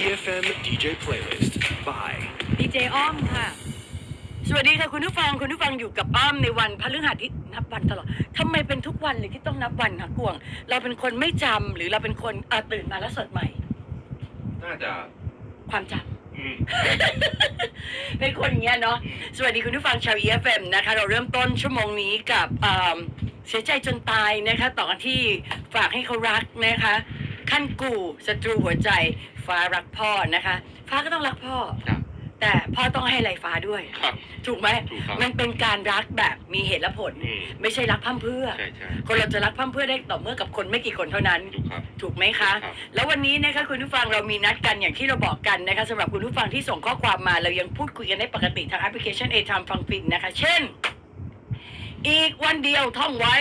EFM DJ Playlist by ดีเจอ้อมค่ะ สวัสดีค่ะคุณผู้ฟังคุณผู้ฟังอยู่กับอ้อมในวันพฤหัสที่นับวันตลอดทำไมเป็นทุกวันเลยที่ต้องนับวันคะกวง เราเป็นคนไม่จำหรือเราเป็นคนเอ่อตื่นมาแล้วสดใหม่ น่าจะ ความจำ อืม เป็นคนอย่างเงี้ยเนาะ สวัสดีคุณผู้ฟังชาว EFM นะคะ เราเริ่มต้นชั่วโมงนี้กับเอิ่มเสียใจจนตายนะคะ ต่อกันที่ฝากให้เขารักนะคะ ขั้นกูศัตรูหัวใจ ฟ้ารักพ่อนะคะ ฟ้าก็ต้องรักพ่อ ครับ แต่พ่อต้องให้อะไรฟ้าด้วย ครับ ถูกไหมถูกครับมันเป็นการรักแบบมีเหตุและผล อืมไม่ใช่รักพร่ำเพรื่อ ใช่ใช่คนเราจะรักพร่ำเพรื่อได้ต่อเมื่อกับคนไม่กี่คนเท่านั้น ถูกครับ ถูกไหมคะ ครับ แล้ววันนี้นะคะคุณผู้ฟังเรามีนัดกันอย่างที่เราบอกกันนะคะสำหรับคุณผู้ฟังที่ส่งข้อความมาเรายังพูดคุยกันได้ปกติทางแอปพลิเคชัน A Time ฟังฟินนะคะ เช่น อีกวันเดียวท่องไว้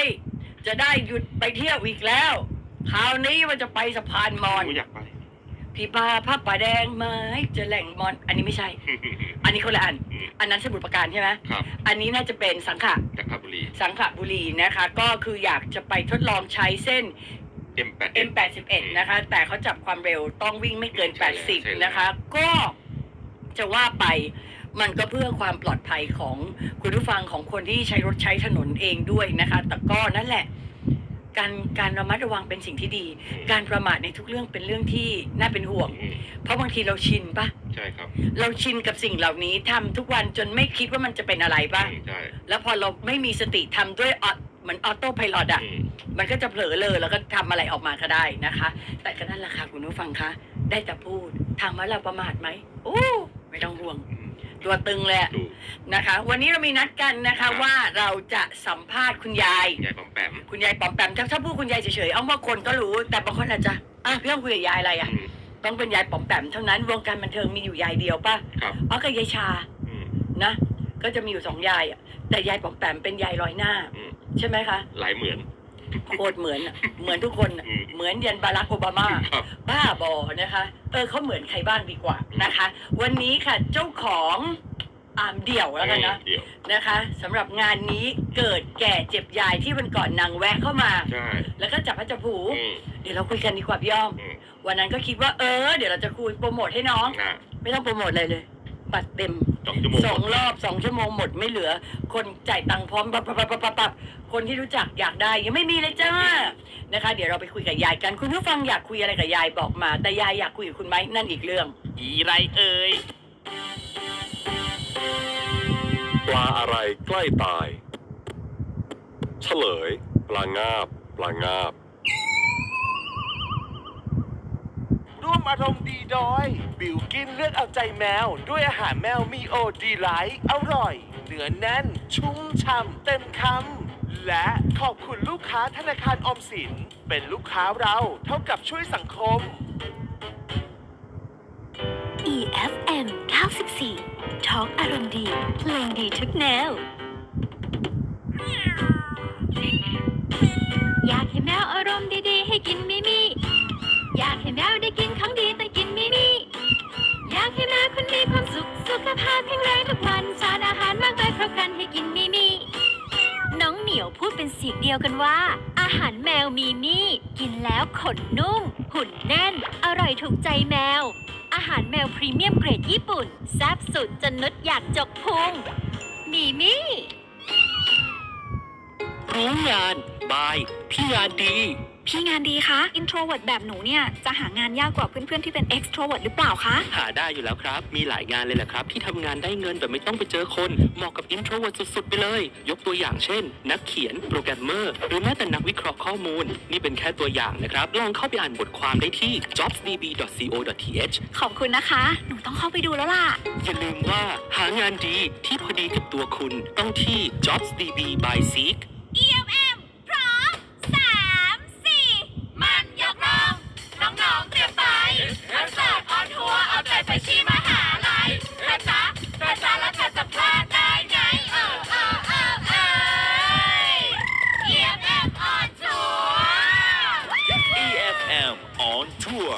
จะได้หยุดไปเที่ยวอีกแล้ว คราวนี้มันจะไปสะพานมอหญนูอยากไป พี่ปาผ้าป่าแดงไม้จะแหล่งมอน อันนี้ไม่ใช่ อันนี้คนละอันอืมอันนั้นสมุดประการใช่ไหมครับ อันนี้น่าจะเป็นสังขะจากขับบุรี สังขบุรีนะคะ ก็คืออยากจะไปทดลองใช้เส้น M8 M81 นะคะ แต่เขาจับความเร็วต้องวิ่งไม่เกินใช่แล้วใช่แล้ว80 นะคะ ก็จะว่าไปมันก็เพื่อความปลอดภัยของคุณผู้ฟังของคนที่ใช้รถใช้ถนนเองด้วยนะคะ แต่ก็นั่นแหละ การการระมัดระวังเป็นสิ่งที่ดี การประมาทในทุกเรื่องเป็นเรื่องที่น่าเป็นห่วงอืมเพราะบางทีเราชินปะใช่ครับ เราชินกับสิ่งเหล่านี้ทำทุกวันจนไม่คิดว่ามันจะเป็นอะไรปะอืมใช่แล้วพอเราไม่มีสติทำด้วยออเหมือนออโต้พายロอะอืมมันก็จะเผลอเลยแล้วก็ทำอะไรออกมาก็ได้นะคะ แต่ก็นั่นแหละค่ะคุณผู้ฟังคะได้แต่พูดถามว่าเราประมาทไหมโอ้ไม่ต้องห่วงอืม ตัวตึงเลยอะถูกนะคะ วันนี้เรามีนัดกันนะครัคะบว่าเราจะสัมภาษณ์คุณยาย ยายปอมแปมคุณยายปอมแปมถ้าถ้าพูดคุณยายเฉยๆ เอาว่าคนก็รู้ แต่บางคนอาจจะอะพี่ต้องคุยกับยายอะไรอะ อืมต้องเป็นยายปอมแปมเท่านั้น วงการบันเทิงมีอยู่ยายเดียวป่ะครับอ๋อกับยายชา อืม นะ ก็จะมีอยู่สองยายอะ แต่ยายปอมแปมเป็นยายร้อยหน้า อืม ใช่ไหมคะ หลายเหมือน โคตรเหมือนอะเหมือนทุกคนอะอืมเหมือนยันบารักโอบามา ครับ บ้าบอนะคะ เออเขาเหมือนใครบ้างดีกว่านะคะ วันนี้ค่ะเจ้าของอามเดี่ยวแล้วกันนะ เดี๋ยวนะคะสำหรับงานนี้เกิดแก่เจ็บยายที่วันก่อนนางแวะเข้ามา ใช่แล้วก็จับพระจับผู อืมเดี๋ยวเราคุยกันดีกว่าพี่อ้อม อืมวันนั้นก็คิดว่าเออ เดี๋ยวเราจะคุยโปรโมทให้น้อง นะไม่ต้องโปรโมทอะไรเลย บัตรเต็มสองชั่วโมงสองรอบสองชั่วโมงหมดไม่เหลือ คนจ่ายตังค์พร้อมปับปับปับปับปับปับคนที่รู้จักอยากได้ยังไม่มีเลยจ้านะคะ เดี๋ยวเราไปคุยกับยายกัน คุณผู้ฟังอยากคุยอะไรกับยายบอกมา แต่ยายอยากคุยกับคุณไหมนั่นอีกเรื่อง อีไรเอ่ยปลาอะไรใกล้ตาย เฉลย ปลางาบ ปลางาบ ร่วมอารมณ์ดีโดยบิวกินเลือกเอาใจแมว ด้วยอาหารแมวมีโอดีไลท์อร่อย เนื้อแน่น ชุ่มฉ่ำเต็มคำ และขอบคุณลูกค้าธนาคารออมสิน เป็นลูกค้าเราเท่ากับช่วยสังคม EFM 94ท้อล์กอารมณ์ดี เพลงดีทุกแนว อยากให้แมวอารมณ์ดีๆ ให้กินมิมิ อยากให้แมวได้กินของดีแต้องกินไมิมิอยากให้แมวคุณมีความสุขสุขภาพแข็งแรงทุกวันสารอาหารมากมายครบครันให้กินมิมิน้องเหมียวพูดเป็นเสียงเดียวกันว่า อาหารแมวมีมี่กินแล้วขนนุ่ม หุ่นแน่น อร่อยถูกใจแมว อาหารแมวพรีเมียมเกรดญี่ปุ่นแซ่บสุดจนนุดอยากจกพุงมีมี่รู้งานบาย พี่งานดี พี่งานดีคะ introvert แบบหนูเนี่ย จะหางานยากกว่าเพื่อนๆที่เป็น extrovert หรือเปล่าคะ หาได้อยู่แล้วครับ มีหลายงานเลยแหละครับ ที่ทำงานได้เงินแบบไม่ต้องไปเจอคน เหมาะกับ introvert สุดๆ ไปเลย ยกตัวอย่างเช่น นักเขียน โปรแกรมเมอร์ หรือแม้แต่นักวิเคราะห์ข้อมูล นี่เป็นแค่ตัวอย่างนะครับ ลองเข้าไปอ่านบทความได้ที่ jobsdb.co.th ขอบคุณนะคะ หนูต้องเข้าไปดูแล้วล่ะ อย่าลืมว่าหางานดีที่พอดีกับตัวคุณ ต้องที่ jobsdb by seek EFM พร้อมสามสี่ มันยกลองน้องๆเตรียมไปคอนเสิร์ตออนทัวร์เอาใจไปที่มหาลัยกระจ๊ะกระจ๊ะแล้วเธอจะพลาดได้ไงเออเออเออเออ EFM on tour EFM on Tour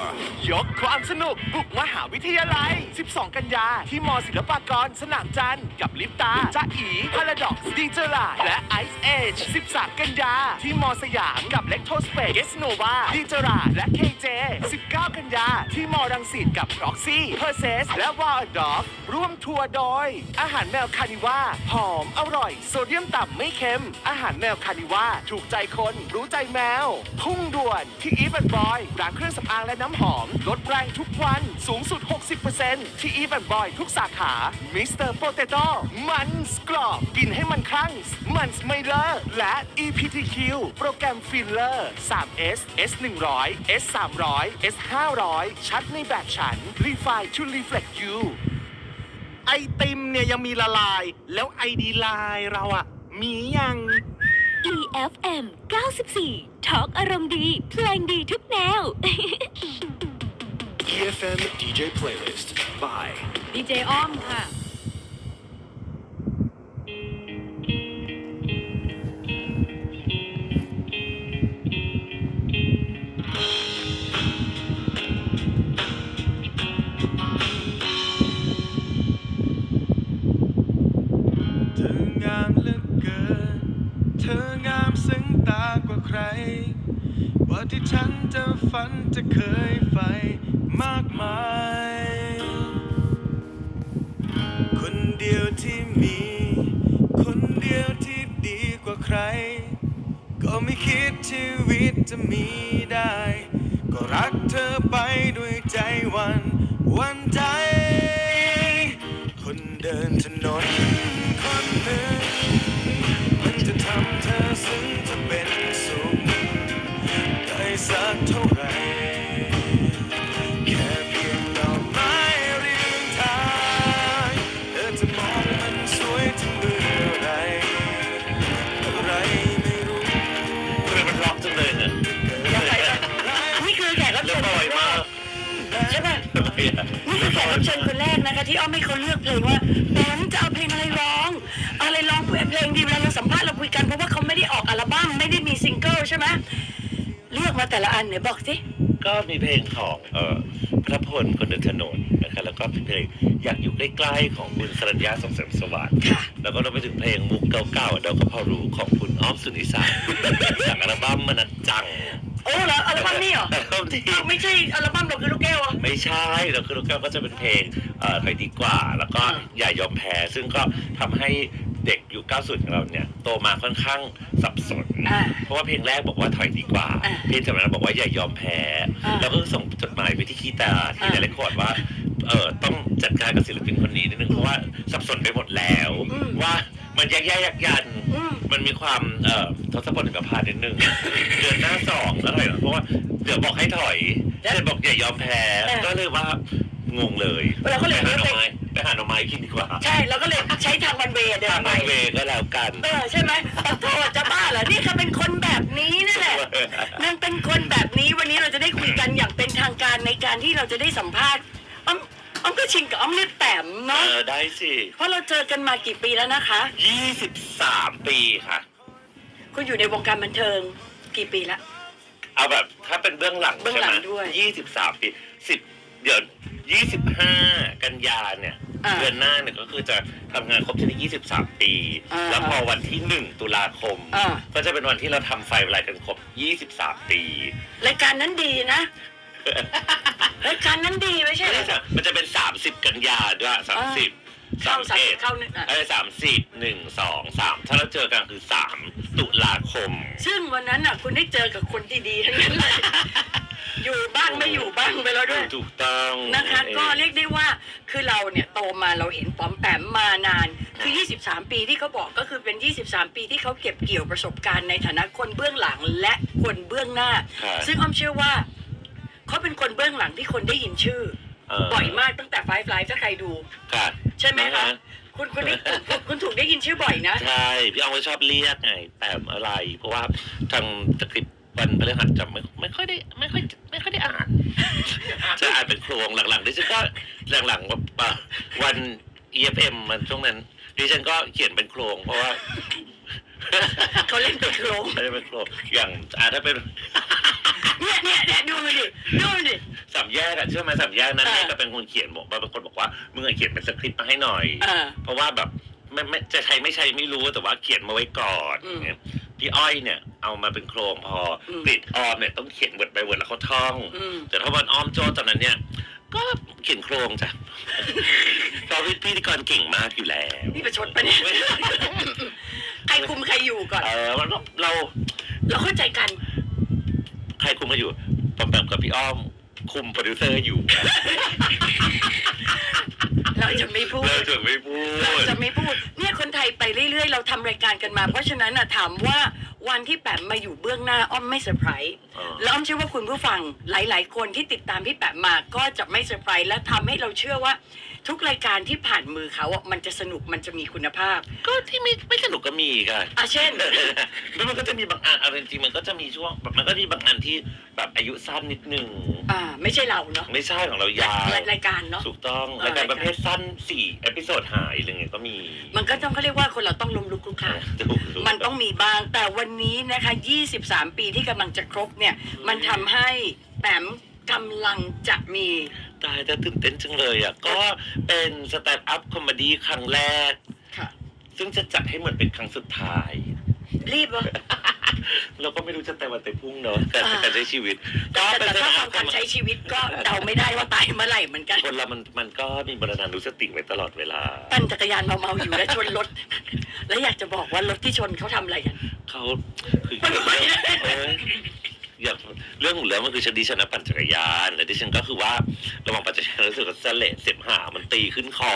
ยกความสนุก บุกมหาวิทยาลัย 12 กันยา ที่มศิลปากร สนามจันทร์กับลิปตาจ้าอีพาราดอกดีเจอร์ลาและไอซ์เอจ13 กันยา ที่มสยามกับเล็กโทสเปเกสโนวาดีเจอราและเคเจ19 กันยา ที่มรังสิตกับร็อกซี่เพอร์เซสและวาลดอฟร่วมทัวร์โดย อาหารแมวคานิว่าหอมอร่อย โซเดียมต่ำไม่เค็ม อาหารแมวคานิว่าถูกใจคนรู้ใจแมว พุ่งด่วนที่อีฟแอนบอยร้านเครื่องสำอางและน้ำหอมลดแรงทุกวันสูงสุด 60%ที่อีแอนบอยทุกสาขามิสเตอร์โปเตโต้มันส์กรอบ กินให้มันคลั่ง มันส์ไม่เลอะและ EPTQ โปรแกรมฟิลเลอร์ 3S S 100 S 300 S 500ชัดในแบบฉัน Refine to Reflect You ไอติมเนี่ยยังมีละลาย แล้วไอดีไลน์เราอะมียัง EFM 94ทอล์กอารมณ์ดี เพลงดีทุกแนว EFM DJ Playlist by ดีเจอ้อมค่ะ เธองามเหลือเกิน เธองามซึ้งตากว่าใคร ว่าที่ฉันจะฝันจะเคยใฝ่ มากมาย คนเดียวที่มี คนเดียวที่ดีกว่าใคร ก็ไม่คิดชีวิตจะมีได้ ก็รักเธอไปด้วยใจวัน วันใจ คนเดินถนนคนหนึ่ง ช่ป่ะนี่คือแขกรับเชิญคนแรกนะคะ ที่อ้อมให้เขาเลือกเพลงว่าแบงค์จะเอาเพลงอะไรร้องอะไรร้องเพลงดีเวลาเราสัมภาษณ์เราคุยกันเพราะว่าเขาไม่ได้ออกอัลบั้มไม่ได้มีซิงเกิลใช่ไหมเลือกมาแต่ละอันเนี่ยบอกสิก็มีเพลงของเอ่อพระพลคนเดินถนนนะครับแล้วก็เพลงอยากอยู่ใกล้ๆของคุณสรัญญาสมเสริมสวัสดิ์ค่ะแล้วก็รวมไปถึงเพลงมุกเก่าๆเราก็พอรู้ของคุณอ้อมสุนิสาจากอัลบั้มมนัดจังโอ้เหรออัลบั้มนี่เหรออัลบั้มที่ อ้าวไม่ใช่อัลบั้มเราคือลูกแก้วเหรอ ไม่ใช่เราคือลูกแก้วก็จะเป็นเพลงเอ่อถอยดีกว่า แล้วก็อ่า อย่ายอมแพ้ ซึ่งก็ทำให้เด็กยุค90ของเราเนี่ย โตมาค่อนข้างสับสน อ่า เพราะว่าเพลงแรกบอกว่าถอยดีกว่า อ่าเพลงจากนั้นบอกว่าอย่ายอมแพ้ อ่าแล้วก็ส่งจดหมายไปที่คีตาที่อ่าไดเรคคอร์ดว่า เออต้องจัดการกับศิลปินคนนี้นิดนึงเพราะว่าสับสนไปหมดแล้ว อืม ว่ามันยักแย่ยักยัน อืม มันมีความเอ่อทศพลกับพานิดนึง เดือนหน้าสองแล้วถอยหลังเพราะว่าเดี๋ยวบอกให้ถอยเดี๋ยวบอกอย่ายอมแพ้เออก็เลยว่างงเลยเราก็เลยไปหาหน่อเลือกไม้ไปหาหน่อไม้กินดีกว่าใช่เราก็เลยใช้ทางวันเวย์เดิทานงไป เวก็แล้วกัน เออใช่ไหมขอโทษจะบ้าเหรอ นี่เขาเป็นคนแบบนี้นั่นแหละนางเป็นคนแบบนี้วันนี้เราจะได้คุยกันอย่างเป็นทางการในการที่เราจะได้สัมภาษณ์ อ้อมอ้อมก็ชิงกับอ้อมเลือดแต้มเอเนาะอได้สิ เพราะเราเจอกันมากี่ปีแล้วนะคะ 23 ปีค่ะ คุณอยู่ในวงการบันเทิงกี่ปีละ เอาแบบถ้าเป็นเบื้องหลังเบื้องหลังด้วยยี่สิบสามปีสิบเดี๋ยวยี่สิบห้ากันยาเนี่ย อ่าเดือนหน้าเนี่ยก็คือจะทำงานครบที่ยี่สิบสามปี อ่าแล้วพอวันที่หนึ่งตุลาคม อ่า ก็จะเป็นวันที่เราทำไฟรายกันครบยี่สิบสามปี รายการนั้นดีนะ รายการนั้นดีไม่ใช่เหรอ มันจะเป็นสามสิบกันยาด้วยสามสิบเข้าสามสามเอ็สิดบเข้าหนึ่งอะ เอ้สามสิบหนึ่งสองสามถ้าเราเจอกันคือสามตุลาคม ซึ่งวันนั้นอะ คุณได้เจอกับคนดีๆทั้งนั้นเลย อยู่บ้างไม่อยู่บ้างไปแล้วด้วย ถูกต้องนะคะก็เรียกได้ว่าคือเราเนี่ยโตมาเราเห็นปอมแปมมานาน คือ 23 ปีที่เขาบอกก็คือเป็น 23 ปีที่เขาเก็บเกี่ยวประสบการณ์ในฐานะคนเบื้องหลังและคนเบื้องหน้าครับซึ่งอ้อมเชื่อว่า เขาเป็นคนเบื้องหลังที่คนได้ยินชื่อเออบ่อยมากตั้งแต่ไฟฟลายถ้าใครดูค่ะใช่ไหมคะ คุณคุณได้คุณคุณถูกได้ยินชื่อบ่อยนะ ใช่ พี่อองก็ชอบเรียกไงแปมอะไร เพราะว่าทางสคริปต์วันพฤหัสจะไม่ไม่ค่อยได้ไม่ค่อยไม่ค่อยได้อ่าน จะอ่านเป็นโครงหลังๆดิฉันก็หลังๆแบบอะวัน EFM มันช่วงนั้น ดิฉันก็เขียนเป็นโครงเพราะว่าเขาเล่นเป็นโครงไม่ได้เป็นโครงอย่างอ่าถ้าเป็นเนี่ยเนี่ยเนี่ยดูมันดิดูมันดิสามแยกอะเชื่อไหมสามแยกนั้นเออเนี่ยก็เป็นคนเขียนบอกว่าเป็นคนบอกว่ามึงอะเขียนเป็นสคริปต์มาให้หน่อยเออเพราะว่าแบบไม่ไม่จะใช้ไม่ใช้ไม่รู้แต่ว่าเขียนมาไว้ก่อนอืมเนี่ยพี่อ้อยเนี่ยเอามาเป็นโครงพออมกริดออมเนี่ยต้องเขียนเวิร์ดไปเวิร์ดแล้วเขาท่องอืมแต่ถ้าวันอ้อมโจ้ตอนนั้นเนี่ย ก็เขียนโครงจ้ะเพราะพี่พิธีกรเก่งมากอยู่แล้ว นี่ประชดปะเนี่ย ใครคุมใครอยู่ก่อน เออมันก็เราเราเข้าใจกัน ใครคุมมาอยู่ปอมแปมกับพี่อ้อม คุมโปรดิวเซอร์อยู่ เราจะไม่พูด เราจะไม่พูเราดจะไม่พูด เนี่ยคนไทยไปเรื่อยๆ เราทำรายการกันมา เพราะฉะนั้นน่ะถามว่าวันที่แปมมาอยู่เบื้องหน้าอ้อมไม่เซอร์ไพรส์อ๋อแล้วอ้อมเชื่อว่าคุณผู้ฟังหลาย ๆ คนที่ติดตามพี่แปมมาก็จะไม่เซอร์ไพรส์และทำให้เราเชื่อว่า ทุกรายการที่ผ่านมือเขาอะมันจะสนุกมันจะมีคุณภาพก็ที่ไม่ไม่สนุกก็มีกันอะเช่น แล้วมันก็จะมีบางอันเอาจริงๆมันก็จะมีช่วงแบบมันก็มีบางอันที่แบบอายุสั้นนิดนึง อ่า ไม่ใช่เราเนาะไม่ใช่ของเรายาวรายการเนาะ ถูกต้องเออรายการรายการประเภทสั้นสี่เอพิโซดหายอะไรเงี้ยก็มีมันก็ต้องเขาเรียกว่าคนเราต้องล้มลุกคลุกคลาน ถูกถูกมันต้องมีบ้าง แต่วันนี้นะคะ 23 ปีที่กำลังจะครบเนี่ย มันทำให้แปมกำลังจะมี ตายแต่ตื่นเต้นจังเลยอะ ก็เป็นสแตนด์อัพคอมเมดี้ครั้งแรก ค่ะ ซึ่งจะจัดให้เหมือนเป็นครั้งสุดท้าย รีบวะเราก็ไม่รู้จะแต่วันแต่พรุ่งเนอะการอ่า การใช้ชีวิต ก็แต่เป็นแต่สถ้าแตนด์ฟัอังพการใช้ชีวิตก็เดาไม่ได้ว่าตายเมื่อไหร่เหมือนกัน คนเรามันมันก็มีบรรณานุสติไว้ตลอดเวลา ปั่นจักรยานเมาๆอยู่แล้วชนรถ แล้วอยากจะบอกว่ารถที่ชนเขาทำอะไรกัน เขาคือเรื่องเอ้ย อยากเรื่องของเรื่องมันคือฉันดิฉันนะปั่นจักรยานแล้วดิฉันก็คือว่าระหว่างปั่นจักรยานรู้สึกว่าเสลดเสมหามันตีขึ้นคอ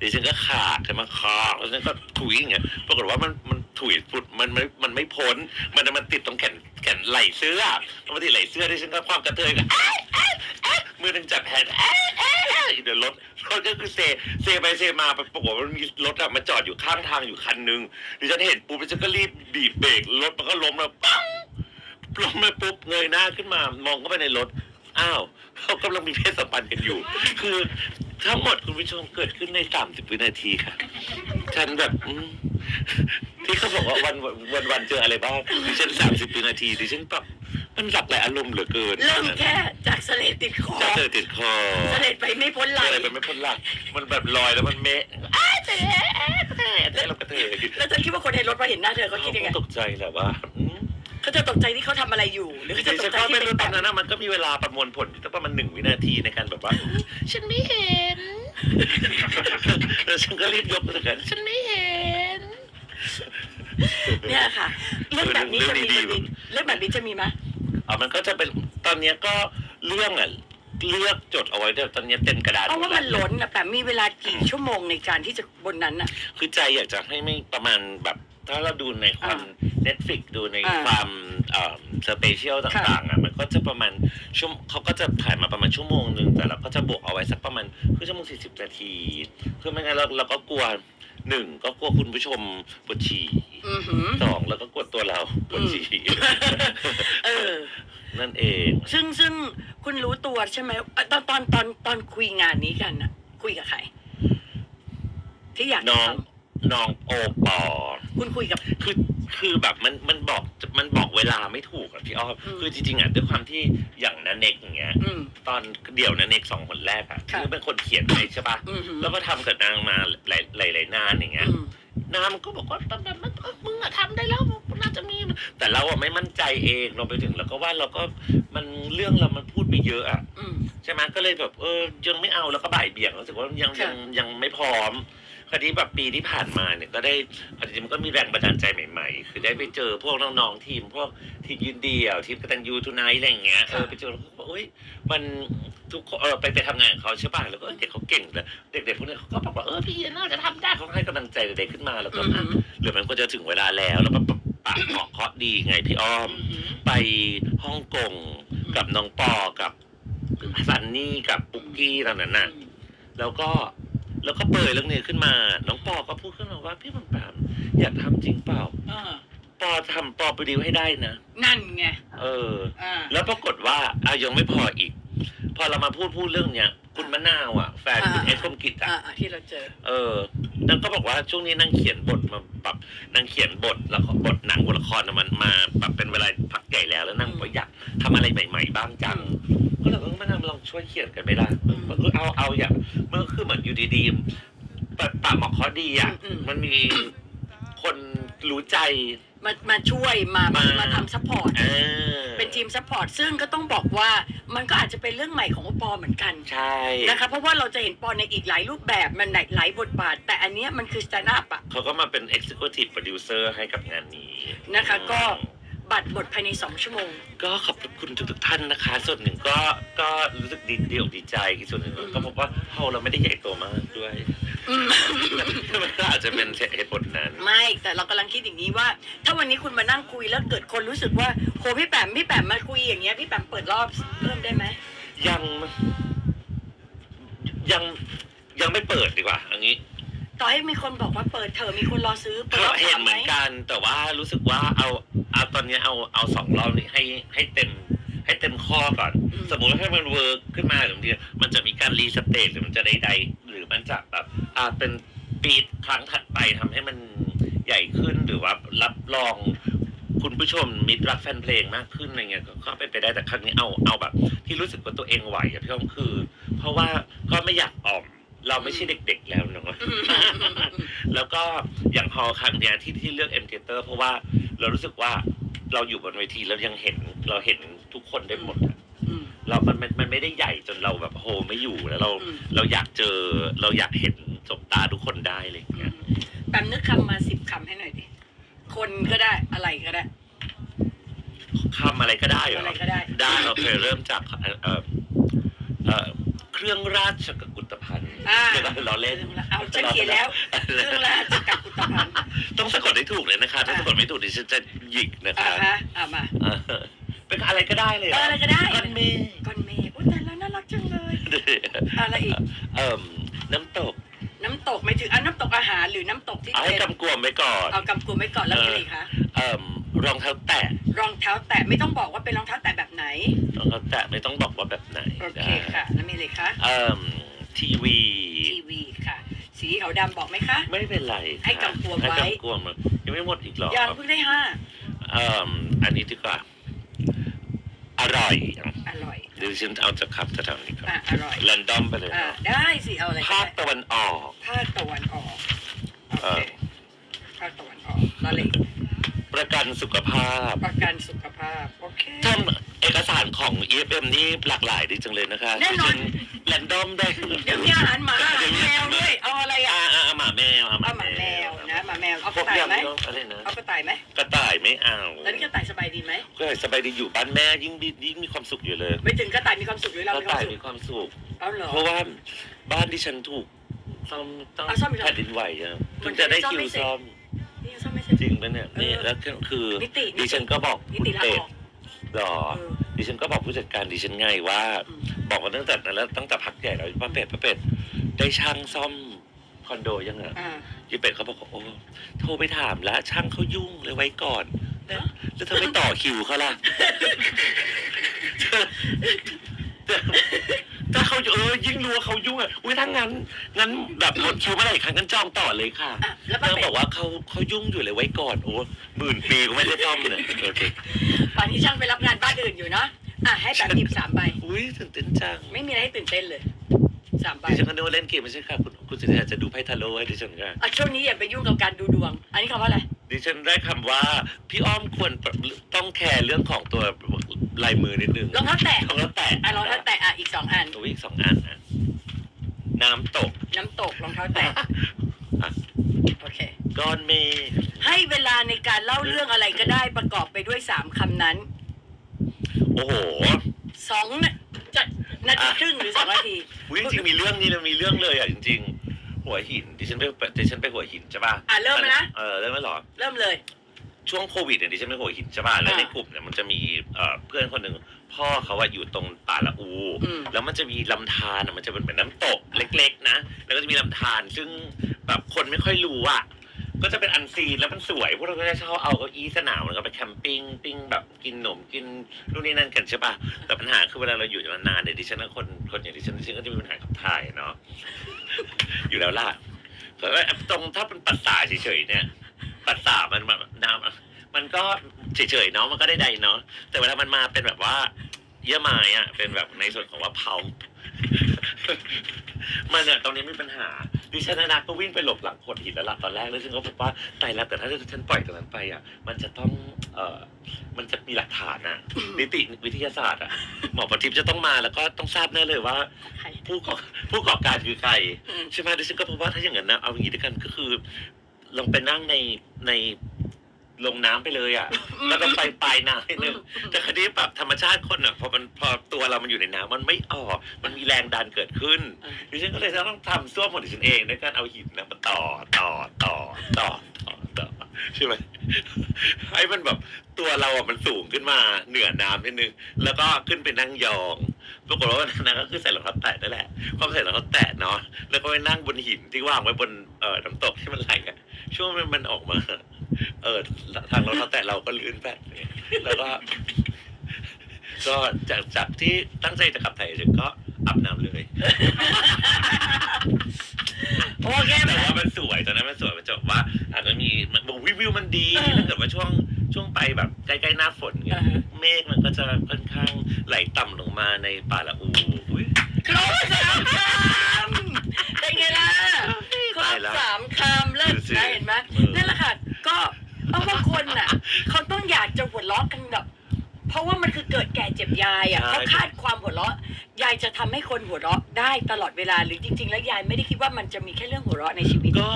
ดิฉันก็ขาดใช่ไหมคอแล้วฉันก็ถุยอย่างเงี้ยปรากฏว่ามันมันถุยฟุดมันมันมันไม่พ้น มันมันติดตรงแขนแขนไหล่เสื้อแล้วมันติดไหล่เสื้อดิฉันก็ความกระเทยก็เอ๊ะเอ๊ะเอ๊ะมือหนึ่งจับแขนเอ๊ะเอ๊ะเอ๊ะเดี๋ยวรถรถก็คือเซเซไปเซมาปรากฏว่ามันมีรถอะมาจอดอยู่ข้างทางอยู่คันหนึงดิฉันเห็นปุ๊บดิฉันก็รีบบีบเบรกรถมันก็ล้มแล้วปัง ลงมาปุ๊บเงยหน้าขึ้นมามองเข้าไปในรถ อ้าวเขากำลังมีเพศสัมพันธ์กันอยู่ คือทั้งหมดคุณผู้ชมเกิดขึ้นใน30วินาทีค่ะ ฉันแบบอืมที่เขาบอกว่าวันวันวันเจออะไรบ้างดิฉัน30วินาทีดิฉันแบบมันหลากหลายอารมณ์เหลือเกินเริ่มแค่จากเสลดติดคอจะเธอติดคอเสลดไปไม่พ้นไหลอะไรไปไม่พ้นหลัก มันแบบลอยแล้วมันเมะอ้าวเจ๊เจ๊แล้วเราก็เธอแล้วเธอคิดว่าคนในรถพอเห็นหน้าเธอเขาคิดยังไงตกใจแหละว่าอืม เขาจะตกใจที่เขาทำอะไรอยู่ หรือเขาจะดิตฉักนใจก็ที่ไม่เป็รู้นตแบอนบนั้นนะมันก็มีเวลาประมวลผลอยู่ตั้งประมาณหนึ่งวินาทีในการแบบว่า ฉันไม่เห็น แล้วฉันก็รีบยกมือกัน ฉันไม่เห็น เนี่ยค่ะ เรื่องแบบนี้จะมีเรื่องดีๆ เรื่องแบบนี้จะมีไหมอะมันก็จะเป็นตอนเนี้ยก็เรื่องอะเลือกจดเอาไว้แต่ตอนเนี้ยเต็มกระดาษเพราะว่าหดมันล้นนะแต่มีเวลากี่ชั่วโมงในการที่จะบนนั้นน่ะ คือใจอยากจะให้ไม่ประมาณแบบ ถ้าเราดูในความอ่ Netflix ดูในอ่าความสเปเชียลต่างๆอะมันก็จะประมาณชั่วเขาก็จะถ่ายมาประมาณชั่วโมงหนึ่งแต่เราก็จะบวกเอาไว้สักประมาณครึ่งชั่วโมงสี่สิบนาทีเพื่อไม่งั้นเราเราก็กลัวหนึ่งก็กลัวคุณผู้ชมปวดฉี่อือหือสองแล้วก็กลัวตัวเราปวดฉี่เออนั่นเอง ซึ่งซึ่งคุณรู้ตัวใช่ไหมเอ่อตอนตอนตอนตอนคุยงานนี้กันน่ะคุยกับใคร ที่อยากน้องท น้องโอปอำคุณคุยกับ คือคือแบบมันมันบอกมันบอกเวลาไม่ถูกอะพี่อ้อมอืม คือจริงๆอะด้วยความที่อย่างนันเน็กอย่างเงี้ย อืม ตอนเดี่ยวนันเน็กสองคนแรกอะค่ะ คือเป็นคนเขียนไปใช่ปะอือหือแล้วก็ทำกับนางมาหลายหลายหลายนานอย่างเงี้ย อืม นางมันก็บอกว่าตอนนั้นมันเออมึงอะทำได้แล้วน่าจะมี แต่เราอะไม่มั่นใจเองเราไปถึงเราก็ว่าเราก็มันเรื่องเรามันพูดไปเยอะอะ อืม ใช่ไหมก็เลยแบบเออยังไม่เอาแล้วก็บ่ายเบี่ยงรู้สึกว่ายังค่ะ ยังยังไม่พร้อม คราวนี้แบบปีที่ผ่านมาเนี่ยก็ได้อาจริงมันก็มีแรงบันดาลใจใหม่ๆ คือได้ไปเจอพวกน้องๆทีม พวกทีมยืนเดียวทีมกตันยูทูไนท์อะไรอย่างเงี้ยเออไปเจอแล้วก็บอกเอ้ยมันทุกคนเออไปไปทำงานเขาใช่ป่ะแล้วก็เอ้ยเด็กเขาเก่งเลยเด็กๆพวกนี้เขาก็บอกว่าเออพี่น่าจะทำได้เขาให้กำลังใจเด็กๆขึ้นมาแล้วก็อือหือหรือมันก็จะถึงเวลาแล้วแล้วก็ปะปากเหมาะเคาะดีไงพี่อ้อม ไปฮ่องกงกับน้องปอกับซันนี่กับปุ๊กกี้ตอนนั้นน่ะ แล้วก็ แล้วก็เปิดเรื่องนี้ขึ้นมา น้องปอก็พูดขึ้นมาว่าพี่มันปามอยากทำจริงเปล่าอ่าปอทำปอไปดีลให้ได้นะ นั่นไงเออ อ่า แล้วปรากฏว่าอายังไม่พออีก พอเรามาพูดพูดเรื่องเนี้ย คุณมะนาวอะ แฟนคุณอ่า เอสคมกิจอะ อ่าๆที่เราเจอ เออนางก็บอกว่าช่วงนี้นางเขียนบทมาแบบนางเขียนบทแล้วบทหนังบทละครน่ะมันมาแบบเป็นเวลาพักใหญ่แล้วแล้วนางบอกอยากทำอะไรใหม่ ๆ บ้างจังก็ เลยว่าเออมานางลองช่วยเขียนกันไหม่ได้อืมมันคือเอาเอาอย่างเมื่อคือเหมือนอยู่ดีๆปะปะหมอกข้อดีอะอืม มันมีคนรู้ใจ มามาช่วยมามามา มาทำซัพพอร์ต เออเป็นทีมซัพพอร์ตซึ่งก็ต้องบอกว่ามันก็อาจจะเป็นเรื่องใหม่ของโอปอเหมือนกันใช่นะคะเพราะว่าเราจะเห็นปอในอีกหลายรูปแบบมันหลายหลายบทบาท แต่อันเนี้ยมันคือสแตนด์อัพอะ เขาก็มาเป็น executive producer ให้กับงานนี้นะคะก็ บัตรหมดภายใน 2 ชั่วโมง ก็ขอบคุณทุกๆท่านนะคะ ส่วนหนึ่งก็ก็รู้สึกดีดีอกดีใจอีกส่วนหนึ่งก็พบว่าเฮาเราไม่ได้ใหญ่โตมากด้วยอืมมันก็อาจจะเป็นเหตุผลนั้น ไม่แต่เรากำลังคิดอย่างนี้ว่า ถ้าวันนี้คุณมานั่งคุยแล้วเกิดคนรู้สึกว่าโหพี่แปมพี่แปมมาคุยอย่างเงี้ยพี่แปมเปิดรอบเพิ่มได้ไหมยังยังยังไม่เปิดดีกว่าอันนี้ ต่อให้มีคนบอกว่าเปิดเถอะมีคนรอซื้อเปิดรก็อบเห็นสามเหไหมมือนกัน แต่ว่ารู้สึกว่าเอาเอาตอนนี้เอาเอาสองรอบนี้ให้ให้เต็มให้เต็มข้อก่อน สมมุติว่าถ้ามันเวิร์กขึ้นมาหรือบางทีมันจะมีการรีสเตทหรือมันจะใดๆหรือมันจะแบบอ่าเป็นปีครั้งถัดไปทำให้มันใหญ่ขึ้นหรือว่ารับรองคุณผู้ชมมิตรรักแฟนเพลงมากขึ้นอะไรเงี้ยก็ก็เป็นไปได้แต่ครั้งนี้เอาเอาแบบ ที่รู้สึกว่าตัวเองไหวอะพี่อ้อมคือ เพราะว่าก็ไม่อยากออม เราไม่ใช่เด็กๆแล้วเนาะอืมแล้วก็อย่างพอครั้งเนี้ยที่ที่เลือกเอ็มเทเตอร์เพราะว่าเรารู้สึกว่าเราอยู่บนเวทีแล้วยังเห็นเราเห็นทุกคนได้หมดอะอืมเรามันมันมันไม่ได้ใหญ่จนเราแบบโฮไม่อยู่แล้วเรา อืม เราอยากเจอเราอยากเห็นสบตาทุกคนได้อะไรอย่างเงี้ยแปมนึกคำมาสิบคำให้หน่อยดิ คนก็ได้อะไรก็ได้ คำอะไรก็ได้เหรออะไรก็ได้ ได้โอเคเริ่มจากเอ่อเอ่อเอ่อเครื่องราช กุฏภัณฑ์อ่าเดี๋ยวเราเล่นเอาฉันเขียนแล้วเครื่องราชกักุฏภัณฑ์ต้องสะกดให้ถูกเลยนะคะ ถ้าอะสะกดไม่ถูกดิฉันจะหยิกนะอ่าคะฮะอ่ามาเออเป็นอะไรก็ได้เลยเหเอออะไรก็ได้ ก้อนเมฆก้อนเมฆโอ้แต่แล้วน่ารักจังเลย อะไรอีก เอ่มน้ำตกน้ำตกไม่ถึงอะน้ำตกอาหารหรือน้ำตกที่เอาให้เป็นกำกวมไว้ก่อน เอากำกุมไว้ก่อนแล้วมีอะไรอีกคะเอ่มรองเท้าแตะรองเท้าแตะไม่ต้องบอกว่าเป็นรองเท้าแตะแบบไหน รองเท้าแตะไม่ต้องบอกว่าแบบไหนโอเคค่ะ แล้วมีอะไรคะ เอ่ม ทีวี ทีวีค่ะ สีขาวดำบอกไหมคะ ไม่เป็นไรให้ค่ะกำกวมให้ไว้กำกวมยังไม่หมดอีกเหรอยังเพิ่งได้ห้าเอ่มอันนี้ดีกว่า อร่อยอร่อยเดี๋ยวฉันเอาจากคำแถวๆนี้ก่อนอะอร่อยแรนดอมไปเลยอะเนาะได้สิเอาอะไรก็ภาคได้ตะวันออก ภาคตะวันออกโอเอเคอภาคตะวันออกแล้วอะไรอีก ประกันสุขภาพ ประกันสุขภาพ โอเค ทำเอกสารของ EFM นี่หลากหลายดีจังเลยนะคะแน่นอน แรนดอมได้เดี๋ยวมีอาหารหมาอาหารแมวด้วย เอาอะไรอ่าอะอ่าหมาแมวอะหเอามาหมาแมวนะหมาแมวเอาพกวระกต่ายยำไหมอะไรนะเอากระต่ายไหมกระต่ายไม่เอาตอนนี้กระต่ายสบายดีไหมก็สบายดีอยู่บ้านแม่ยิ่งมียิ่งมีความสุขอยู่เลยไม่ถึงกระต่ายมีความสุขหรือเรากมีระความต่ายสุขมีความสุข เอาเหรอ เพราะว่าบ้านที่ฉันถูกซ่อมต้องเอาซ่อมอีกเหรอแผ่นดินไหวอะมัถึนงจะจะได้ซ่อมคิวไม่เสร็จซ่อม นี่ยังซ่อมไม่เสร็จจริงปะเนี่ยนี่เออแล้วก็คือนิตินิติดิฉันก็บอกนิคุณติลาเป็อดอก หรอเออ ดิฉันก็บอกผู้จัดการดิฉันไงว่า อืม บอกกันตั้งแต่นั้นแล้วตั้งแต่พักใหญ่แล้วป้าเป็ดป้าเป็ดได้ช่างซ่อมคอนโดยังไงอ่า ยี่เป็ดเขาบอกว่าโอ้โทรไปถามแล้วช่างเขายุ่งเลยไว้ก่อนนะแล้วเธอไม่ต่อคิวเขาล่ะ ถ้าเขาเออยิ่งรู้ว่าเขายุ่งอะอุ้ยถ้างั้นงั้นแบบหมดคิวเมื่อไหร่ครั้งงั้นจองต่อเลยค่ะอะแล้วนาป้างเป็ดบอกว่าเขาเขายุ่งอยู่เลยไว้ก่อนโอ้หมื่นปีก็ไม่ได้ซ่อมเลยโอเคป่านนี้ช่างไปรับงานบ้านอื่นอยู่เนาะอะให้แบบหยิบสามใบ อุ้ยตื่นเต้นจังไม่มีอะไรให้ตื่นเต้นเลยสามใบดิฉันก็นึกว่าเล่นเกมไม่ใช่ค่ะคุณคุณจะจะดูไพ่ทาโร่ให้ดิฉันค่ะอะช่วงนี้อย่าไปยุ่งกับการดูดวง อันนี้คำว่าอะไร ดิฉันได้คำว่า พี่อ้อมควรต้องแคร์เรื่องของตัว ลายมือนิดนึงรองเท้าแตะรองเท้าแตะอะรองเท้าแตะอะอีกสองอันตัวอีกสองอันอะน้ำตก น้ำตกรองเท้าแตะอะโอเค ก้อนเมฆให้เวลาในการเล่าเรื่องอะไรก็ได้ประกอบไปด้วยสามคำนั้นโอ้โหสองนาจะนาทีครึ่งหรือสองนาทีอุ๊ยจริงๆมีเรื่องนี้เลยมีเรื่องเลยอะจริง ๆ หัวหินดิฉันไปดิฉันไปหัวหินใช่ป่ะอะเริ่มแล้วนะ เออเริ่มแล้วเหรอ เริ่มเลย ช่วงโควิดเนี่ยดิฉันไปหัวหินใช่ป่ะแล้วอ่าในกลุ่มเนี่ยมันจะมีเอ่อเพื่อนคนหนึ่งพ่อเขาว่าอยู่ตรงป่าละอู อืม แล้วมันจะมีลำธารอะมันจะเป็นเหมือนน้ำตกเล็ก ๆ นะ แล้วก็จะมีลำธารซึ่งแบบคนไม่ค่อยรู้อะ ก็จะเป็นอันซีนแล้วมันสวยพวกเราก็จะชอบเอาเก้าอี้สนามแล้วก็ไปแคมปิ้งปิ้งแบบกินขนมกินนู่นนี่นั่นกันใช่ปะแต่ปัญหาคือเวลาเราอยู่นานๆเนี่ยดิฉันก็คนคนอย่างดิฉันดิฉันก็จะมีปัญหากับถ่ายเนาะ อยู่แล้วล่ะแต่ว่าตรงถ้าเป็นปัสสาวะเฉยๆเนี่ย ปัสสาวะมันแบบน้ำมันก็เฉยๆเนาะมันก็ได้ใดเนาะแต่เวลามันมาเป็นแบบว่า เยื่อไม้อะเป็นแบบในส่วนของว่าเผามันเนี่ยตรงนี้มีปัญหาดิฉันนะนะก็วิ่งไปหลบหลังโขดหินแล้วล่ะตอนแรกแล้วซึ่งก็บอกว่าตายแล้วแต่ถ้าฉันปล่อยตรงนั้นไปอะ มันจะต้องเอ่อมันจะมีหลักฐานอะนิติวิทยาศาสตร์อะหมอประทิพย์จะต้องมาแล้วก็ต้องทราบแน่เลยว่า ผู้ก่อผู้ก่อการคือใครอืมใช่ไหมดิฉันก็พบว่าถ้าอย่างนั้นนะเอาอย่างนี้ด้วยกันก็คือ ลงไปนั่งในในลงน้ำไปเลยอะ แล้วก็ไปปลายน้ำนิดนึงแต่คดีแบบธรรมชาติคนอะพอมันพอตัวเรามันอยู่ในน้ำมันไม่ออก มันมีแรงดันเกิดขึ้นอืมดิฉันก็เลยต้องทำส้วมของดิฉันเองด้วยการเอาหินนะมาต่อต่อต่อต่อต่อต่อ ใช่ไหมให้มันแบบตัวเราอะมันสูงขึ้นมาเหนือน้ำนิดนึง แล้วก็ขึ้นไปนั่งยองปรากฏว่าวันนั้นก็คือใส่รองเท้าแตะนั่นแหละพอใส่รองเท้าแตะเนาะแล้วก็ไปนั่งบนหินที่ว่างไว้บนเอ่อน้ำตกที่มันไหลอะช่วงมันมันออกมา เออทางรองเท้าแตะเราก็ลื่นแปดเลแล้วก็ก็จากจากที่ตั้งใจจะกลับไทยถึงก็อาบน้ำเลย โอเคแต่ว่ามันสวยตอนนั้นมันสวยมันจะแบบว่าอาจจะมีมันบอกวิววิวมันดีถ้าเกิดว่าช่วงช่วงไปแบบใกล้ๆหน้าฝนเงี้ยเมฆมันก็จะค่อนข้างไหลต่ำลงมาในป่าละอูอุ๊ยครบสามคำเป็นไงล่ะครตายบแล้วสามคำเลิศดูสินะเห็นไหมเออนั่นแหละค่ะ ก็เอาบางคนน่ะ เขาต้องอยากจะหัวเราะกันแบบ เพราะว่ามันคือเกิดแก่เจ็บยายอะเขาคาดความหัวเราะ ยายจะทำให้คนหัวเราะได้ตลอดเวลาหรือจริง ๆ แล้วยายไม่ได้คิดว่ามันจะมีแค่เรื่องหัวเราะในชีวิตก็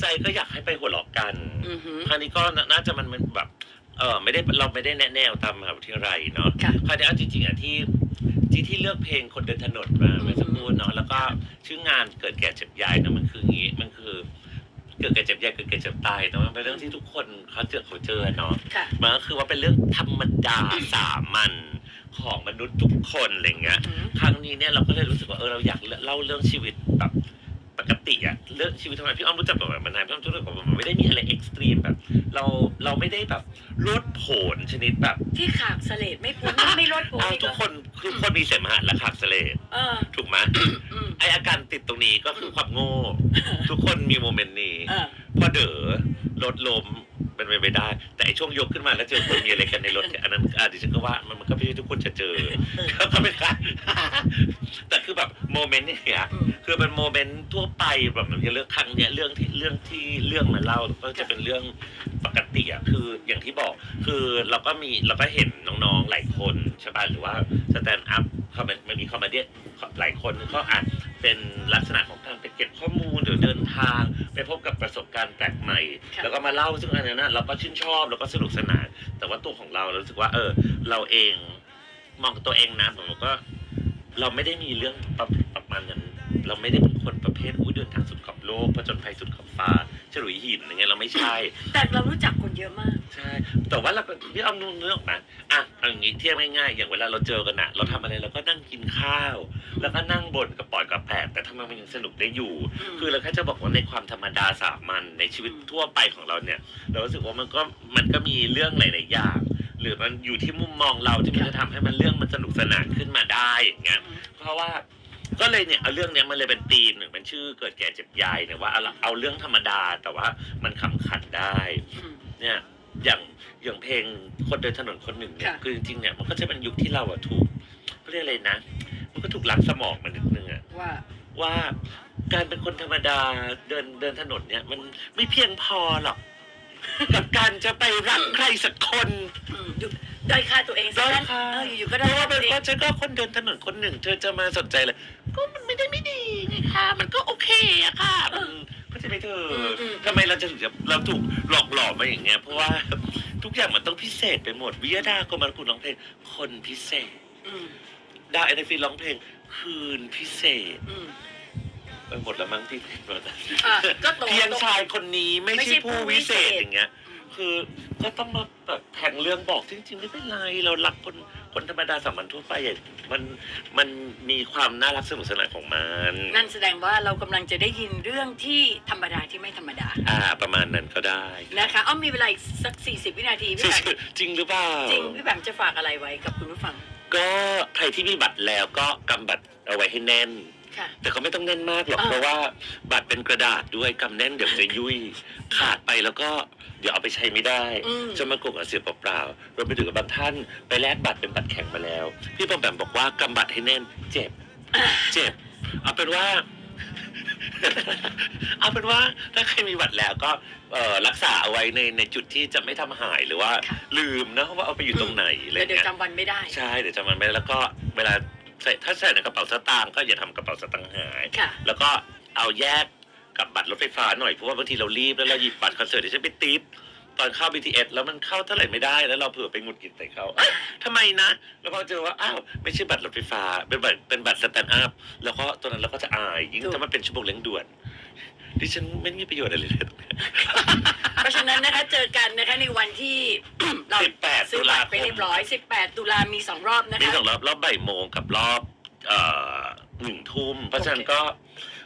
ใจก็อยากให้ไปหัวเราะกันอือหือ คราวนี้ก็น่าจะมันมันแบบเออไม่ได้เราไม่ได้แนะแนวตามมหาวิทยาลัยเนาะค่ะคราวนี้เอาจริงๆอะที่ที่ที่เลือกเพลงคนเดินถนนมาเมื่อสักครู่เนาะแล้วก็ชื่องานเกิดแก่เจ็บยายเนาะมันคืออย่างงี้มันคือ เกิดแก่เจ็บยายเกิดแก่เจ็บตายเนาะมันเป็นเรื่องที่ทุกคนเขาเจอเขาเจอเนาะค่ะ มันก็คือว่าเป็นเรื่องธรรมดาสามัญของมนุษย์ทุกคนอะไรเงี้ยอืมครั้งนี้เนี่ยเราก็เลยรู้สึกว่าเออเราอยากเล่าเรื่องชีวิตแบบ ปกติอะเรื่องชีวิตทำไมพี่อ้อมรู้จักแบบมานานพี่อ้อมรู้สึกว่ามันไม่ได้มีอะไรเอ็กซ์ตรีมแบบ เราเราไม่ได้แบบลดโผนชนิดแบบที่ขากเสลดไม่พ้นไม่ลดโผล่อ้าวอีกทุเหรกอคนทุกคนมีเสมหะและขาดเสลดเออถูกไหมอืมไออาการติดตรงนี้ก็คือความโง่ ทุกคนมีโมเมนต์นี้เออพอเด๋อรถล้ม เป็นไปไม่ได้ แต่ไอช่วงยกขึ้นมาแล้วเจอคนมีอะไรกันในรถเนี่ยอันนั้นอะดิฉันก็ว่ามันมันก็ไม่ใช่ทุกคนจะเจอก็เป็นการแต่คือแบบโมเมนต์เนี่ยอืมคือเป็นโมเมนต์ทั่วไปแบบมันจะเรื่องครั้งเนี้ยเรื่องที่เรื่องที่เรื่องมาเล่าก็จะเป็นเรื่องปกติอะคืออย่างที่บอกคือเราก็มีเราก็เห็นน้องๆหลายคนใช่ป่ะหรือว่าสแตนด์อัพเขามันมันมีคอมเมดี้หลายคนก็อาจ เป็นลักษณะของการไปเก็บข้อมูลหรือเดินทาง ไปพบกับประสบการณ์แปลกใหม่ค่ะแล้วก็มาเล่าซึ่งอันนั้นนะเราก็ชื่นชอบแล้วก็สนุกสนาน แต่ว่าตัวของเราเรารู้สึกว่าเออ เราเองมองตัวเองนะผมก็ เราไม่ได้มีเรื่องประประมาณนั้นเราไม่ได้เป็นคนประเภทอุ้ยเดินทางสุดขอบโลกผจญภัยสุดขอบฟ้า ฉลุยหินอย่างเงี้ยเราไม่ใช่ แต่เรารู้จักคนเยอะมาก ใช่ แต่ว่าเราก็พี่เอานุ่นเรื่องมาอะเอาอย่างงี้เทียบง่ายๆ อย่างเวลาเราเจอกันอะเราทำอะไรเราก็นั่งกินข้าว แล้วก็นั่งบ่นกับปอดกับแปดแต่ทำไมมันยังสนุกได้อยู่ อืม คือเราแค่จะบอกว่าในความธรรมดาสามัญในชีวิตทั่วไปของเราเนี่ย เรารู้สึกว่ามันก็มันก็มีเรื่องหลายๆอย่าง หรือมันอยู่ที่มุมมองเราที่มันจะทำให้มันเรื่องมันสนุกสนานขึ้นมาได้อย่างเงี้ย เพราะว่า ก็เลยเนี่ยเอาเรื่องเนี้ยมันเลยเป็นธีมหนึ่งเป็นชื่อเกิดแก่เจ็บยายเนี่ยว่าเอาเอาเรื่องธรรมดาแต่ว่ามันขำขันได้อืมเนี่ยอย่างอย่างเพลงคนเดินถนนคนหนึ่งเนี่ยค่ะ คือจริงๆเนี่ยมันก็จะเป็นยุคที่เราอะถูกเขาเรียกอะไรนะ มันก็ถูกล้างสมองมานิดนึงอะ ว่าว่าการเป็นคนธรรมดาเดินเดินถนนเนี่ยมันไม่เพียงพอหรอก กับการจะไปรักใครสักคนอืมอยู่ด้อยค่าตัวเองซะงั้นด้อยค่าเอออยู่ๆก็เพได้ราะว่าค่าเป็ตันวเอว่างฉันก็คนเดินถนนคนหนึ่ง เธอจะมาสนใจเลย ก็มันไม่ได้ไม่ดีไงคะมันก็โอเคอะค่ะมันก็จะไม่เธออมอืม ทำไมเราจะถึงจะเราถูกหลอกหลอกมาอย่างเงี้ย เพราะว่าทุกอย่างมันต้องพิเศษไปหมดวิยดาก็มาคุณร้องเพลง คนพิเศษ อืมดาเอเนฟีร้องเพลง คืนพิเศษอืมเออหมดแล้วมั้งพี่อะก็ตรงเพียงตรงชายคนนี้ไม่ไม่ใช่ใช่ผู้ผู้วิวิเศเศษษ อย่างเงี้ย คือก็ต้องมาแบบแทงเรื่องบอกจริงๆไม่เป็นไรเรารักคน คนธรรมดาสามัญทั่วไปอะมันมันมีความน่ารักสนุกสนานของมันนั่นแสดงว่าเรากำลังจะได้ยินเรื่องที่ธรรมดาที่ไม่ธรรมดาอ่าประมาณนั้นก็ได้นะคะอ้อมมีเวลาอีกสัก 40 วินาทีพี่แบมจริงหรือเปล่า จริงพี่แบมจะฝากอะไรไว้กับคุณผู้ฟังก็ใครที่มีบัตรแล้วก็กำบัตรเอาไว้ให้แน่น ค่ะ แต่ก็ไม่ต้องแน่นมากหรอกอ่า เพราะว่าบัตรเป็นกระดาษด้วยกำแน่นเดี๋ยวจะยุ่ยขาดไปแล้วก็ เดี๋ยวเอาไปใช้ไม่ได้อืม จะมากดเสียเปล่าๆเราไปถึงกับบางท่านไปแลกบัตรเป็นบัตรแข็งมาแล้ว พี่ปอมแปมบอกว่ากำบัตรให้แน่นเจ็บ เจ็บ เอาเป็นว่า เอาเป็นว่าถ้าใครมีบัตรแล้วก็เอ่อรักษาเอาไว้ในในจุดที่จะไม่ทำหายหรือว่าค่ะ ลืมนะว่าเอาไปอยู่ตรงไหนอะไรแล้วเดี๋ยวเงี้ยจำวันไม่ได้ ใช่เดี๋ยวจำมันไม่ได้แล้วก็เวลาใส่ถ้าใส่ในกระเป๋าสตางค์ก็อย่าทำกระเป๋าสตางค์หาย ค่ะ แล้วก็เอาแยก กับบัตรรถไฟฟ้าหน่อยเพราะว่าบางทีเรารีบแล้วเราหยิบบัตรคอนเสิร์ตเดี๋ยวฉันไปติดตอนเข้า BTS แล้วมันเข้าเท่าไหร่ไม่ได้แล้วเราเผื่อไปหงุดหงิดใส่เขาเอ้ยทำไมนะ แล้วพอเจอว่าอ้าวไม่ใช่บัตรรถไฟฟ้าเป็นบัตรเป็นบัตรสแตนด์อัพแล้วก็ตอนนั้นเราก็จะอายยิ่งถูกถ้ามันเป็นชั่วโมงเร่งด่วนดิฉันไม่มีประโยชน์อะไรเลย เพราะฉะนั้นนะคะเจอกันนะคะในวันที่เรา18ซื้อบัตรไปเรียบร้อย 18 ตุลามีสองรอบนะมีคะสองรอบรอบบ่ายโมงกับรอบเอ่อหนึ่งทุ่มเพราะฉะนั้นก็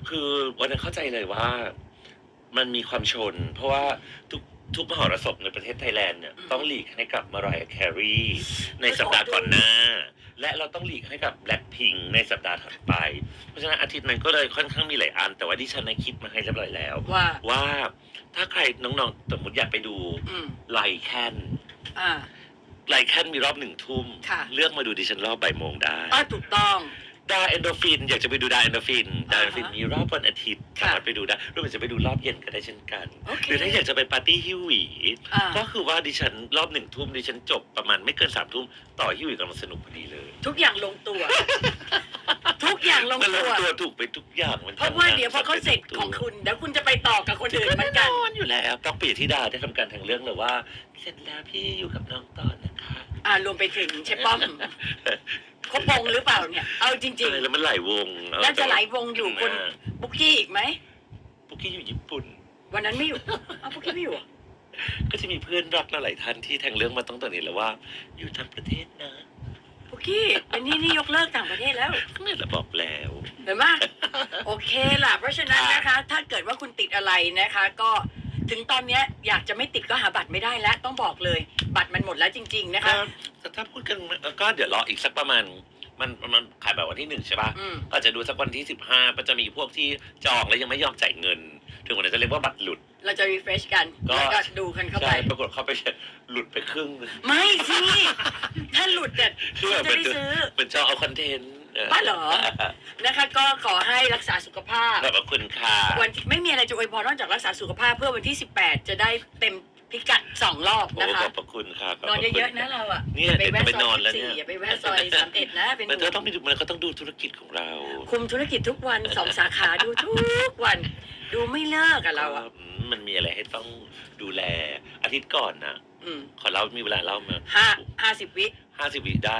คือวันนั้นเข้าใจเลยว่ามันมีความชน เพราะว่าทุกทุกมหรสพในประเทศไทยแลนด์เนี่ยอืมต้องหลีกให้กับมารายแครีในสัปดาห์ก่อนหน้า และเราต้องหลีกให้กับแบล็คพิงในสัปดาห์ถัดไป เพราะฉะนั้นอาทิตย์นั้นก็เลยค่อนข้างมีหลายอัน แต่ว่าที่ฉันได้คิดมาให้เรียบร้อยแล้ว ว่าว่าถ้าใครน้องๆสมมติอยากไปดูอืมไลแคนอ่า ไลแคนมีรอบหนึ่งทุ่ม ค่ะ เลือกมาดูดิฉันรอบบ่ายโมงได้ อ่าถูกต้อง ดาเอนโดฟิน อยากจะไปดูดาเอนโดฟินดาอ่าเอฮะนโดฟินมีรอบวันอาทิตย์ค่ะสามารถไปดูได้รวมถึงจะไปดูรอบเย็นก็ได้เช่นกัน โอเคหรือถ้าอยากจะไปปาร์ตี้ฮิวหวีอ่า ก็คือว่าดิฉันรอบหนึ่งทุ่มดิฉันจบประมาณไม่เกินสามทุ่มต่อฮิวหวีกำลังสนุกพอดีเลยทุกอย่างลงตัว ทุกอย่างลงมันลตังว ตัวถูกไปทุกอย่างมันเพราะว่าทำงนเดี๋ยวพอเขาเสร็จสำจของคุณเดี๋ยวคุณจะไปต่อกับคนอื่นเหมือนกันแน่นอนอยู่แล้วต้องปีที่ดาได้ทำการทางเรื่องเลยว่า เสร็จแล้วพี่อยู่กับน้องต่อนะคะ อ่ารวมไปถึงเชฟป้อมเขาปงหรือเปล่าเนี่ย เอาจริงอะไรแล้วมันหลายวงๆน่าจะหลายวงอยู่คุณบุกกี้อีกไหมปุกกี้อยู่ญี่ปุ่น วันนั้นไม่อยู่อ้าวบุกกี้ไม่อยู่เหรอก็จะมีเพื่อนรักหลายๆท่านที่ทางเรื่องมาตั้งแต่นี้แล้วว่า อยู่ต่างประเทศนะบุกกี้เป็นนี่นี่ยกเลิกต่างประเทศแล้ว นี่แหละบอกแล้วเห็นไหมโอเคล่ะ เพราะฉะนั้นนะคะ ถ้าเกิดว่าคุณติดอะไรนะคะ ก็ ถึงตอนเนี้ยอยากจะไม่ติดก็หาบัตรไม่ได้แล้วต้องบอกเลย บัตรมันหมดแล้วจริง ๆ นะคะ แต่ถ้าพูดกันก็เดี๋ยวรออีกสักประมาณ มันมันขายแบบวันที่หนึ่งใช่ป่ะอืม ก็จะดูสักวันที่สิบห้าก็จะมีพวกที่จองแล้วยังไม่ยอมจ่ายเงิน ถึงวันนั้นจะเรียกว่าบัตรหลุด เราจะรีเฟรชกันก็ แล้วก็ดูกันเข้าไป ใช่ปรากฏเข้าไปหลุดไปครึ่งหนึ่งไม่สิ ถ้าหลุดเนี่ยคือแบบจะเป็นได้ซื้อ เป็นจองเอาคอนเทนต์ บ้าเหรอ นะคะก็ขอให้รักษาสุขภาพ ขอบคุณค่ะวันที่ไม่มีอะไรจะอวยพรนอกจากรักษาสุขภาพเพื่อวันที่ 18 จะได้เต็มพิกัดสองรอบโอ้นะคะ ขอบพระคุณค่ะขบนอนพรคุณ เยอะๆนะเราอะเนี่ยอย่าไปเดี๋ยวแวะจะไปซนออนยแล้วสี่เนี่ย อย่าไปแวะซอยสามเอ็ดนะเป็นมันห่วจะงต้องมีมันก็ต้องดูธุรกิจของเราคุมธุรกิจทุกวันสองสาขาดูทุกวัน ดูไม่เลิกอะเราอะอืมมันมีอะไรให้ต้องดูแลอาทิตย์ก่อนนะอืมขอเล่ามีเวลาเล่ามาห้าห้าสิบวิ ห้าสิบวิได้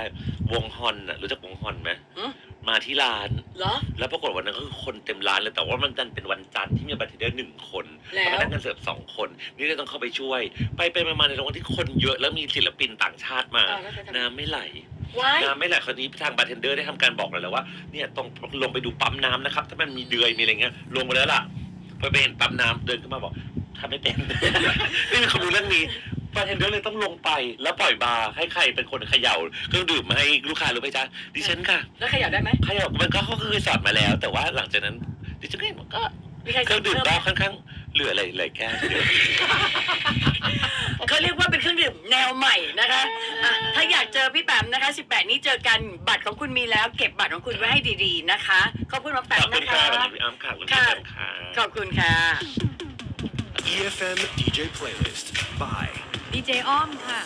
วงฮอนน่ะรู้จักวงฮอนไหมหือมาที่ร้าน เหรอ แล้วปรากฏวันนั้นก็คือคนเต็มร้านเลยแต่ว่ามันดันเป็นวันจันทร์ที่มีบัตรเทรดเดอร์หนึ่งคนแล้ว พนักงานเสิร์ฟสองคน นี่เลยต้องเข้าไปช่วย ไปไปมามาในระหว่างที่คนเยอะแล้วมีศิลปินต่างชาติมา อ้าวแล้วจะทำไงน้ำไม่ไหลไว้น้ำไม่ไหลคราวนี้ทางบาร์เทนเดอร์ได้ทำการบอกเลยแล้วว่าเนี่ยต้องลงไปดูปั๊มน้ำนะครับ ถ้ามันมีเดือยมีอะไรเงี้ยลงไปแล้วล่ะพอไปเห็นปั๊มน้ำเดินขึ้นมาบอกทำไม่เป็นไม่มีความรู้เรื่องนี้ บาร์เทนเดอร์เลยต้องลงไป แล้วปล่อยบาร์ให้ใครเป็นคนเขย่าเครื่องดื่มมาให้ลูกค้าหรือไม่จ๊ะดิฉันค่ะแล้วขยับได้ไหมเขย่ามันก็เขาเคยสอนมาแล้ว แต่ว่าหลังจากนั้นดิฉันก็เห็นมันก็มีใครเครื่องดื่มเพิ่ก็ค่อนข้างเหลืออะไรหลายแก้วทีเดียว เขาเรียกว่าเป็นเครื่องดื่มแนวใหม่นะคะอะถ้าอยากเจอพี่แปมนะคะ 18 นี้เจอกันบัตรของคุณมีแล้ว เก็บบัตรของคุณไว้ให้ดีๆนะคะ ขอบคุณมาแปขมอบคุนะณคะค่ะขอบคุณพี่อ้ำค่ะขอบคุณพี่แอมค่ะ ขอบคุณค่ะ EFM DJ Playlist by ดีเจอ้อมค่ะ